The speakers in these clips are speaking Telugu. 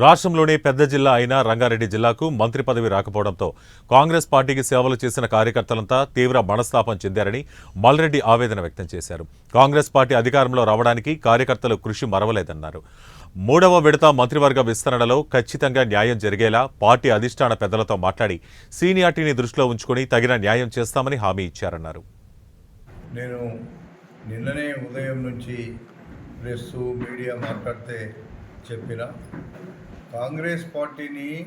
రాష్ట్రంలోనే పెద్ద జిల్లా అయిన రంగారెడ్డి జిల్లాకు మంత్రి పదవి రాకపోవడంతో కాంగ్రెస్ పార్టీకి సేవలు చేసిన కార్యకర్తలంతా తీవ్ర మనస్తాపం చెందారని మల్రెడ్డి ఆవేదన వ్యక్తం చేశారు. కాంగ్రెస్ పార్టీ అధికారంలో రావడానికి కార్యకర్తలు కృషి మరవలేదన్నారు. మూడవ విడత మంత్రివర్గ విస్తరణలో ఖచ్చితంగా న్యాయం జరిగేలా పార్టీ అధిష్టాన పెద్దలతో మాట్లాడి సీనియార్టీని దృష్టిలో ఉంచుకుని తగిన న్యాయం చేస్తామని హామీ ఇచ్చారన్నారు. నేను నిన్ననే ఉదయం నుంచి ప్రెస్ మీడియా మాట్లాడితే చెప్పిన కాంగ్రెస్ పార్టీని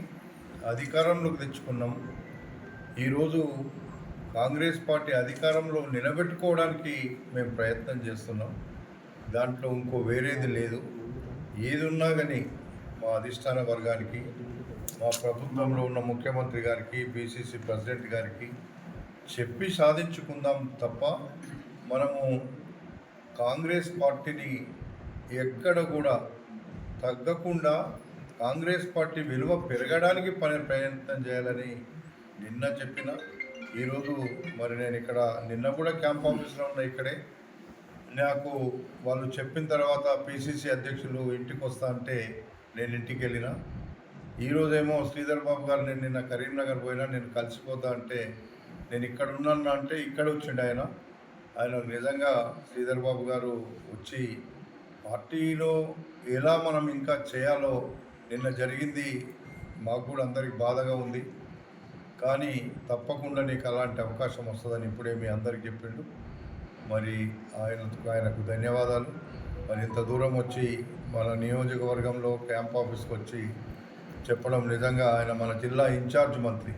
అధికారంలోకి తెచ్చుకున్నాం. ఈరోజు కాంగ్రెస్ పార్టీ అధికారంలో నిలబెట్టుకోవడానికి మేము ప్రయత్నం చేస్తున్నాం. దాంట్లో ఇంకో వేరేది లేదు. ఏది ఉన్నా కానీ మా అధిష్టాన వర్గానికి మా ప్రభుత్వంలో ఉన్న ముఖ్యమంత్రి గారికి బీసీసీ ప్రెసిడెంట్ గారికి చెప్పి సాధించుకుందాం తప్ప మనము కాంగ్రెస్ పార్టీని ఎక్కడ కూడా తగ్గకుండా కాంగ్రెస్ పార్టీ విలువ పెరగడానికి పని ప్రయత్నం చేయాలని నిన్న చెప్పిన. ఈరోజు మరి నేను ఇక్కడ నిన్న కూడా క్యాంప్ ఆఫీస్లో ఉన్నా ఇక్కడే. నాకు వాళ్ళు చెప్పిన తర్వాత పిసిసి అధ్యక్షులు ఇంటికి వస్తా అంటే నేను ఇంటికి వెళ్ళిన. ఈరోజేమో శ్రీధర్ బాబు గారు నేను నిన్న కరీంనగర్ పోయినా నేను కలిసిపోతా అంటే నేను ఇక్కడ ఉన్నాను అంటే ఇక్కడ వచ్చిండు ఆయన. ఆయన నిజంగా శ్రీధర్ బాబు గారు వచ్చి పార్టీలో ఎలా మనం ఇంకా చేయాలో నిన్న జరిగింది మాకు కూడా అందరికి బాధగా ఉంది. కానీ తప్పకుండా నీకు అలాంటి అవకాశం వస్తుందని ఇప్పుడే మీ అందరికి చెప్పిండు. మరి ఆయనకు ఆయనకు ధన్యవాదాలు. మరి ఇంత దూరం వచ్చి మన నియోజకవర్గంలో క్యాంప్ ఆఫీస్కి వచ్చి చెప్పడం నిజంగా ఆయన మన జిల్లా ఇన్ఛార్జ్ మంత్రి.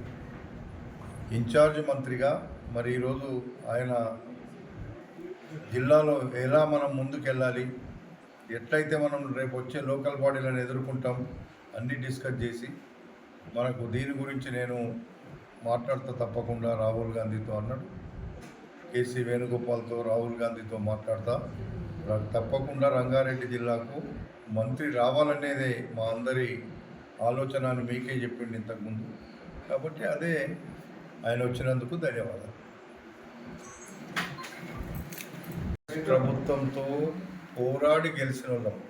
ఇన్ఛార్జ్ మంత్రిగా మరి ఈరోజు ఆయన జిల్లాలో ఎలా మనం ముందుకెళ్ళాలి? ఎట్లయితే మనం రేపు వచ్చే లోకల్ బాడీలను ఎదుర్కొంటాం అన్నీ డిస్కస్ చేసి మనకు దీని గురించి నేను మాట్లాడతా తప్పకుండా రాహుల్ గాంధీతో అన్నాడు. కేసీ వేణుగోపాల్తో రాహుల్ గాంధీతో మాట్లాడతా. తప్పకుండా రంగారెడ్డి జిల్లాకు మంత్రి రావాలనేదే మా అందరి ఆలోచన అని మీకే చెప్పింది ఇంతకుముందు. కాబట్టి అదే ఆయన వచ్చినందుకు ధన్యవాదాలు. ప్రభుత్వంతో പോരാടി ഗെൽസിനുണ്ടാവും